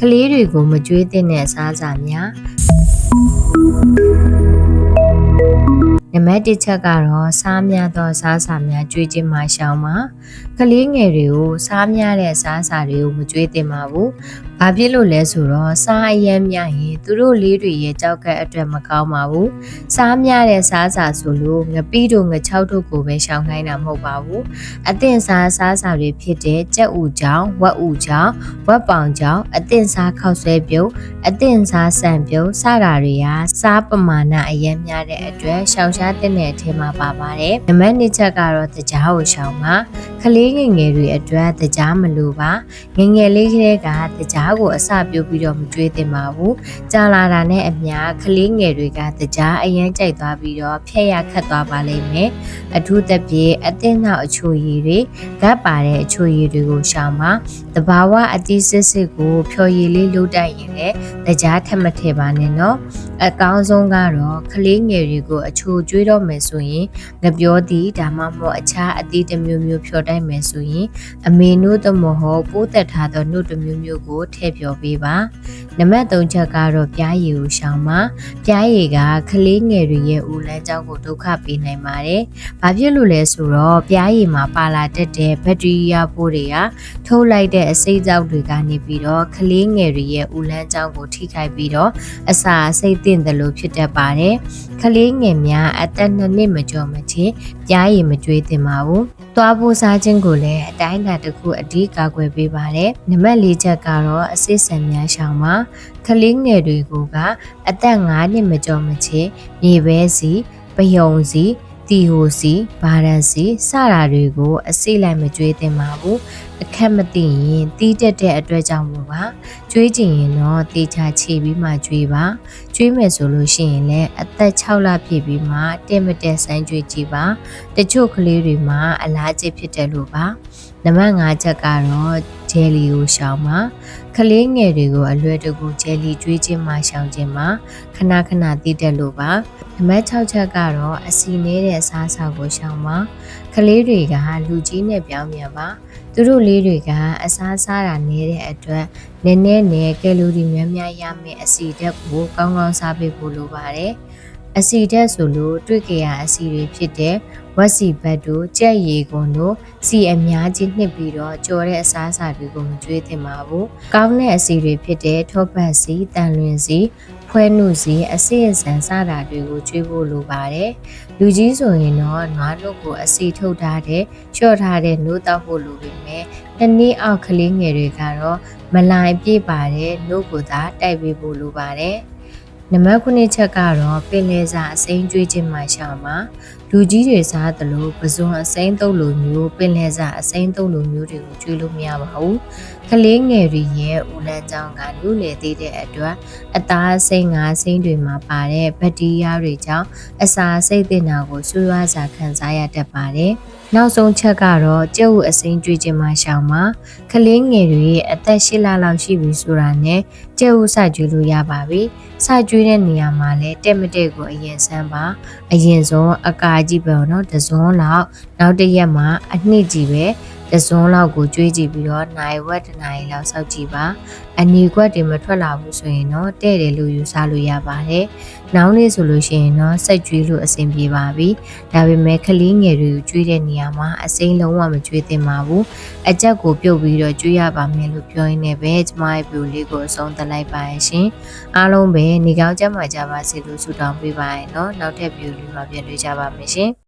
ကလေးတွေကိုမကြွေးသင့်တဲ့အစားအစာများ နံပါတ်1ချက်ကတော့စားများသောအစားအစာများကြွေးခြင်းမှရှောင်ပါကလေးငယ်တွေကိုစားများတဲ့အစားအစာတွေကိုမကြွေးသင့်ပါဘူး။ဘာဖြစ်လို့လဲဆိုတော့စားအယမ်းများရင်သူတို့လေးတွေရဲ့ကြောက်ကက်အတွက်မကောင်းပါဘူး။စားများတဲ့စားစာဆိုလို့ငပိတို့ငချောက်တို့ကိုပဲရှောင်ခိုင်းတာမဟုတ်ပါဘူး။အသင့်စားစားစာတွေဖြစ်တဲ့ကြက်ဥကြောင်ဝက်ဥကြောင်ဝက်ပောင်ကြောင်အသင့်စားခောက်ဆွဲပြုတ်အသင့်စားဆန်ပြုတ်စတာတွေဟာစားပမာဏအယမ်းများတဲ့အတွက်ရှောင်ရှားတဲ့အထက်မှာပါပါတယ်။နံပါတ်2ချက်ကတော့တကြားကိုရှောင်ပါ။ကလေးငယ်ငယ်တွေအတွက်တကြားမလိုပါ။ငယ်ငယ်လေးကလေးကတကြားကိုအစပြုတ်ပြီးတော့မကြွေးသင့်ပါဘူး။ကြာလာတာနဲ့အမျှကလေးငယ်တွေကတကြားအရန်ကြိုက်သွားပြီးတော့ဖျက်ရခတ်သွားပါလိမ့်မယ်။အထူးသဖြင့်အသင်းနောက်အချိုရည်တွေဂတ်ပါတဲ့အချိုရည်တွေကိုရှောင်ပါ။တဘာဝအတိစစ်စစ်ကိုဖြော်ရည်လေးလုပ်တတ်ရင်လည်းတကြားထက်မထည့်ပါနဲ့နော်။အကောင်းဆုံးကတော့ကလေးငယ်တွေကိုအချိုကျွေးတော့မယ်ဆိုရင်ငပြောသည်ဒါမှမဟုတ်အခြားအသီးတစ်မျိုးမျိုးဖြော်တိုက်မယ်ဆိုရင်အမေနုသမဟုတ်ပိုးသက်ထားသောနှုတ်တစ်မျိုးမျိုးကိုထည့်ဖြော်ပေးပါနံပါတ်3ချက်ကတော့ပြားရည်ကိုရှောင်ပါပြားရည်ကကလေးငယ်တွေရဲ့ဦးလန်းကြောင်းကိုဒုက္ခပေးနိုင်ပါတယ်ဘာဖြစ်လို့လဲဆိုတော့ပြားရည်မှာပါလာတတ်တဲ့ဘက်တီးရီးယားပိုးတွေကထုတ်လိုက်တဲ့အစိတ်ကြောက်တွေကနေပြီးတော့ကလေးငယ်တွေရဲ့ဦးလန်းကြောင်းကိုထိခိုက်ပြီးတော့အစာစိတ်သင့်တယ်လို့ဖြစ်တတ်ပါတယ်ကလေးငယ်များအသက်နှစ်နှစ်မကျော်မချင်းပြားရည်မကြွေးသင့်ပါဘူး။သွားဖို့စားခြင်းကိုလည်းအတိုင်းအတာတစ်ခုအဓိကကွယ်ပေးပါတယ်။နံပါတ်၄ချက်ကတော့အစစ်ဆန်များရှောင်ပါ။ကလေးငယ်တွေကိုကအသက်၅နှစ်မကျော်မချင်းမြေပဲစီပယုံစီ တီဟိုစီဘာရန်စီစတာတွေကို အစိတ်လိုက်မကြွေးသင့်ပါဘူးအခက်မသိရင်တီးတက်တဲ့အတွက်ကြောင့်မို့ပါကြွေးကြင်ရင်တော့တေချာခြေပြီးမှကြွေးပါကြွေးမယ်ဆိုလို့ရှိရင်လည်းအသက်6လပြည့်ပြီးမှတက်မတက်ဆန်းကြွေးကြည့်ပါတချို့ကလေးတွေမှာအလားကျဖြစ်တယ်လို့ပါနံပါတ်5ချက်ကတော့ ဂျယ်လီကိုရှောင်ပါကလေးငယ်တွေကိုအလွယ်တကူဂျယ်လီကျွေးခြင်းမှရှောင်ခြင်းမှခဏခဏသိတတ်လို့ပါနံပါတ်6ချက်ကတော့အစီနေတဲ့အစားအစာကိုရှောင်ပါကလေးတွေကလူကြီးနဲ့ပြောင်းပြန်ပါသူတို့လေးတွေကအစားစားတာနေတဲ့အတွက်နည်းနည်းနဲ့ကယ်လိုရီများများရမယ့်အစီဓာတ်ကိုကောင်းကောင်းစားပေးဖို့လိုပါတယ် အစီဓာတ်ဆိုလို့တွေ့ကြရအစီတွေဖြစ်တဲ့ဝက်စီဘတ်တို့ကြက်ရည်ကွန်တို့စီအများကြီးနှစ်ပြီးတော့ကြော်တဲ့အစားအစာတွေကိုမကျွေးသင့်ပါဘူး။ကောင်းတဲ့အစီတွေဖြစ်တဲ့ထောပတ်စီ၊တန်လွင်စီဖွဲနုစီအစစ်အစံစတာတွေကိုကျွေးဖို့လိုပါတယ်။လူကြီးဆိုရင်တော့နွားတို့ကိုအစီထုတ်ထားတဲ့ချော့ထားတဲ့နိုးတောက်ဖို့လိုပေမဲ့တစ်နည်းအောက်ကလေးငယ်တွေကတော့မလိုင်ပြည့်ပါတဲ့နို့ကိုသာတိုက်ပေးဖို့လိုပါတယ်။ နံပါတ်9ချက်ကတော့ပင်လယ်စာအစိမ်းကျွေးခြင်းမှရှောင်ပါလူကြီးတွေစားသလိုပဇွန်အစိမ်းတုပ်လိုမျိုးပင်လယ်စာအစိမ်းတုပ်လိုမျိုးတွေကိုကျွေးလို့မရပါဘူး ကလေးငယ်တွေရဲ့ဦးလန်းကြောင်းကလူလေသေးတဲ့အတွက်အသားစိတ်ငါးစိမ့်တွေမှာပါတဲ့ဘက်တီးယားတွေကြောင့်အစာစိတ်တင်တာကိုဆွေးရွားစွာခံစားရတတ်ပါတယ်။နောက်ဆုံးချက်ကတော့ကြက်ဝအစိမ့်ကြွေးခြင်းမှရှောင်မှာကလေးငယ်တွေရဲ့အသက်၈လလောက်ရှိပြီဆိုတာနဲ့ကြက်ဝစကြွေးလို့ရပါပြီ။စကြွေးတဲ့နေရာမှာလည်းတက်မတက်ကိုအရင်ဆန်းပါအရင်ဆုံးအကာကြီးပဲနော်တစုံလောက်နောက်တစ်ရက်မှာအနှစ်ကြီးပဲ။ တစုံလောက်ကိုကျွေးကြည့်ပြီးတော့နိုင်ဝက်တနိုင်လောက်စောက်ကြည့်ပါအနီကွက်တွေမထွက်လာဘူးဆိုရင်တော့တဲ့တယ်လို့ယူဆလို့ရပါတယ်နောက်နေ့ဆိုလို့ရှိရင်တော့စိတ်ကျွေးလို့အဆင်ပြေပါပြီဒါပေမဲ့ကလေးငယ်တွေကိုကျွေးတဲ့နေရာမှာအစိမ်းလုံးဝမကျွေးသင့်ပါဘူးအကြက်ကိုပြုတ်ပြီးတော့ကျွေးရပါမယ်လို့ပြောရင်းနဲ့ပဲကျမရဲ့ဗီဒီယိုလေးကိုအဆုံးသတ်လိုက်ပါရရှင်အားလုံးပဲနေကောင်းကြမှာကြပါစေလို့ဆုတောင်းပေးပါရနော်နောက်ထပ်ဗီဒီယိုလေးမှာပြန်တွေ့ကြပါမယ်ရှင်